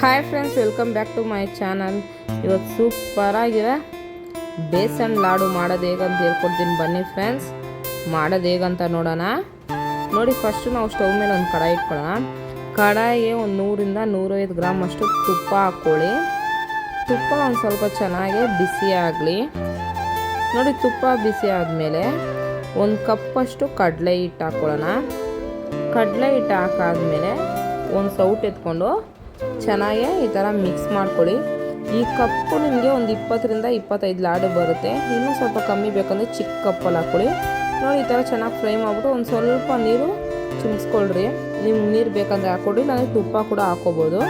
Hi friends welcome back to my channel ಇವತ್ತು ಸೂಪರಾಗಿರೋ ಬೇಸನ್ ಲಾಡು ಮಾಡೋದು ಹೇಗಂತ ಹೇಳ್ಕೊಡ್ತೀನಿ ಬನ್ನಿ ಫ್ರೆಂಡ್ಸ್ ಮಾಡೋದು ಹೇಗಂತ ನೋಡೋಣ. ನೋಡಿ ಫಸ್ಟು ನಾವು ಸ್ಟವ್ ಮೇಲೆ ಒಂದು ಕಡಾಯಿ ಇಟ್ಕೊಳ್ಳೋಣ. ಕಡಾಯಿಗೆ ಒಂದು ನೂರಿಂದ ನೂರೈದು ಗ್ರಾಮ್ ಅಷ್ಟು ತುಪ್ಪ ಹಾಕ್ಕೊಳ್ಳಿ. ತುಪ್ಪ ಒಂದು ಸ್ವಲ್ಪ ಚೆನ್ನಾಗಿ ಬಿಸಿ ಆಗಲಿ. ನೋಡಿ ತುಪ್ಪ ಬಿಸಿ ಆದಮೇಲೆ ಒಂದು ಕಪ್ಪಷ್ಟು ಕಡಲೆ ಹಿಟ್ಟು ಹಾಕ್ಕೊಳ್ಳೋಣ. ಕಡಲೆ ಹಿಟ್ಟು ಹಾಕಾದ್ಮೇಲೆ ಒಂದು ಸೌಟ್ ಎತ್ಕೊಂಡು ಚೆನ್ನಾಗಿ ಈ ಥರ ಮಿಕ್ಸ್ ಮಾಡ್ಕೊಳ್ಳಿ. ಈ ಕಪ್ಪು ನಿಮಗೆ ಒಂದು ಇಪ್ಪತ್ತರಿಂದ ಇಪ್ಪತ್ತೈದು ಲಾಡು ಬರುತ್ತೆ. ಇನ್ನೂ ಸ್ವಲ್ಪ ಕಮ್ಮಿ ಬೇಕಂದರೆ ಚಿಕ್ಕ ಕಪ್ಪಲ್ಲಿ ಹಾಕ್ಕೊಳ್ಳಿ ನೋಡಿ, ಈ ಥರ ಚೆನ್ನಾಗಿ ಫ್ರೈ ಮಾಡಿಬಿಟ್ಟು ಒಂದು ಸ್ವಲ್ಪ ನೀರು ಚಿಮ್ಸ್ಕೊಳ್ರಿ ನಿಮ್ಗೆ ನೀರು ಬೇಕಂದರೆ ಹಾಕ್ಕೊಡ್ರಿ ನಾನು ತುಪ್ಪ ಕೂಡ ಹಾಕೋಬೋದು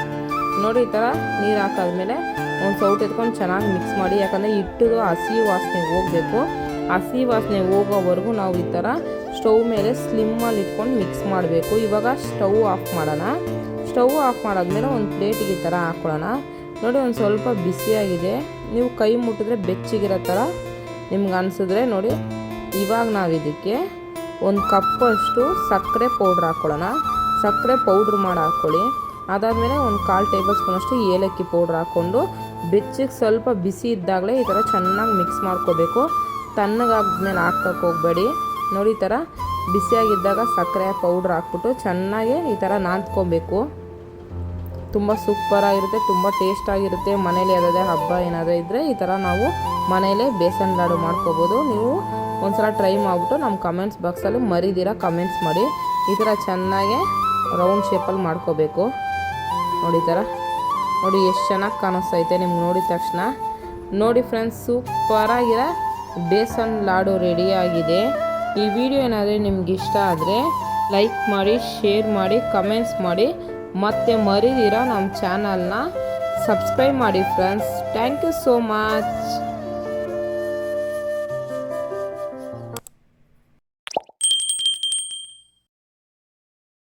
ನೋಡಿ, ಈ ಥರ ನೀರು ಹಾಕಾದ್ಮೇಲೆ ಒಂದು ಸೌಟ್ ಎತ್ಕೊಂಡು ಚೆನ್ನಾಗಿ ಮಿಕ್ಸ್ ಮಾಡಿ. ಯಾಕಂದರೆ ಹಿಟ್ಟದು ಹಸಿ ವಾಸನೆ ಹೋಗಬೇಕು. ಹಸಿ ವಾಸನೆ ಹೋಗೋವರೆಗೂ ನಾವು ಈ ಥರ ಸ್ಟವ್ ಮೇಲೆ ಸ್ಲಿಮ್ಮಲ್ಲಿ ಇಟ್ಕೊಂಡು ಮಿಕ್ಸ್ ಮಾಡಬೇಕು. ಇವಾಗ ಸ್ಟವ್ ಆಫ್ ಮಾಡೋಣ. ಸ್ಟವ್ ಆಫ್ ಮಾಡಾದ್ಮೇಲೆ ಒಂದು ಪ್ಲೇಟಿಗೆ ಈ ಥರ ಹಾಕ್ಕೊಳ್ಳೋಣ. ನೋಡಿ, ಒಂದು ಸ್ವಲ್ಪ ಬಿಸಿಯಾಗಿದೆ ನೀವು ಕೈ ಮುಟ್ಟಿದ್ರೆ ಬೆಚ್ಚಗಿರೋ ಥರ ನಿಮ್ಗೆ ಅನಿಸಿದ್ರೆ ನೋಡಿ, ಇವಾಗ ನಾವು ಇದಕ್ಕೆ ಒಂದು ಕಪ್ಪಷ್ಟು ಸಕ್ಕರೆ ಪೌಡ್ರ್ ಹಾಕ್ಕೊಳ್ಳೋಣ. ಸಕ್ಕರೆ ಪೌಡ್ರ್ ಮಾಡಿ ಹಾಕ್ಕೊಳ್ಳಿ. ಅದಾದಮೇಲೆ ಒಂದು ಕಾಲು ಟೇಬಲ್ ಸ್ಪೂನಷ್ಟು ಏಲಕ್ಕಿ ಪೌಡ್ರ್ ಹಾಕ್ಕೊಂಡು ಬೆಚ್ಚಿಗೆ ಸ್ವಲ್ಪ ಬಿಸಿ ಇದ್ದಾಗಲೇ ಈ ಥರ ಚೆನ್ನಾಗಿ ಮಿಕ್ಸ್ ಮಾಡ್ಕೋಬೇಕು. ತಣ್ಣಗಾದ್ಮೇಲೆ ಹಾಕಕ್ಕೆ ಹೋಗಬೇಡಿ. ನೋಡಿ, ಈ ಥರ ಬಿಸಿಯಾಗಿದ್ದಾಗ ಸಕ್ಕರೆ ಪೌಡ್ರ್ ಹಾಕ್ಬಿಟ್ಟು ಚೆನ್ನಾಗಿ ಈ ಥರ ನಾದ್ಕೊಬೇಕು. ತುಂಬ ಸೂಪರಾಗಿರುತ್ತೆ ತುಂಬ ಟೇಸ್ಟಾಗಿರುತ್ತೆ ಮನೇಲಿ ಯಾವುದೇ ಹಬ್ಬ ಏನಾದರೂ ಇದ್ದರೆ ಈ ಥರ ನಾವು ಮನೆಯಲ್ಲೇ ಬೇಸನ್ ಲಾಡು ಮಾಡ್ಕೋಬೋದು. ನೀವು ಒಂದ್ಸಲ ಟ್ರೈ ಮಾಡಿಬಿಟ್ಟು ನಮ್ಮ ಕಮೆಂಟ್ಸ್ ಬಾಕ್ಸಲ್ಲಿ ಮರಿದಿರ ಕಮೆಂಟ್ಸ್ ಮಾಡಿ. ಈ ಥರ ಚೆನ್ನಾಗಿ ರೌಂಡ್ ಶೇಪಲ್ಲಿ ಮಾಡ್ಕೋಬೇಕು. ನೋಡಿ ಈ ಥರ. ನೋಡಿ ಎಷ್ಟು ಚೆನ್ನಾಗಿ ಕಾಣಿಸ್ತೈತೆ ನಿಮ್ಗೆ ನೋಡಿದ ತಕ್ಷಣ. ನೋಡಿ ಫ್ರೆಂಡ್ಸ್ ಸೂಪರಾಗಿರೋ ಬೇಸನ್ ಲಾಡು ರೆಡಿಯಾಗಿದೆ ಈ ವಿಡಿಯೋ ಏನಾದರೂ ನಿಮ್ಗೆ ಇಷ್ಟ ಆದರೆ ಲೈಕ್ ಮಾಡಿ, ಶೇರ್ ಮಾಡಿ, ಕಮೆಂಟ್ಸ್ ಮಾಡಿ. ಮತ್ತೆ ಮರಿದಿರ ನಮ್ಮ ಚಾನಲ್ನ ಸಬ್ಸ್ಕ್ರೈಬ್ ಮಾಡಿ friends thank you so much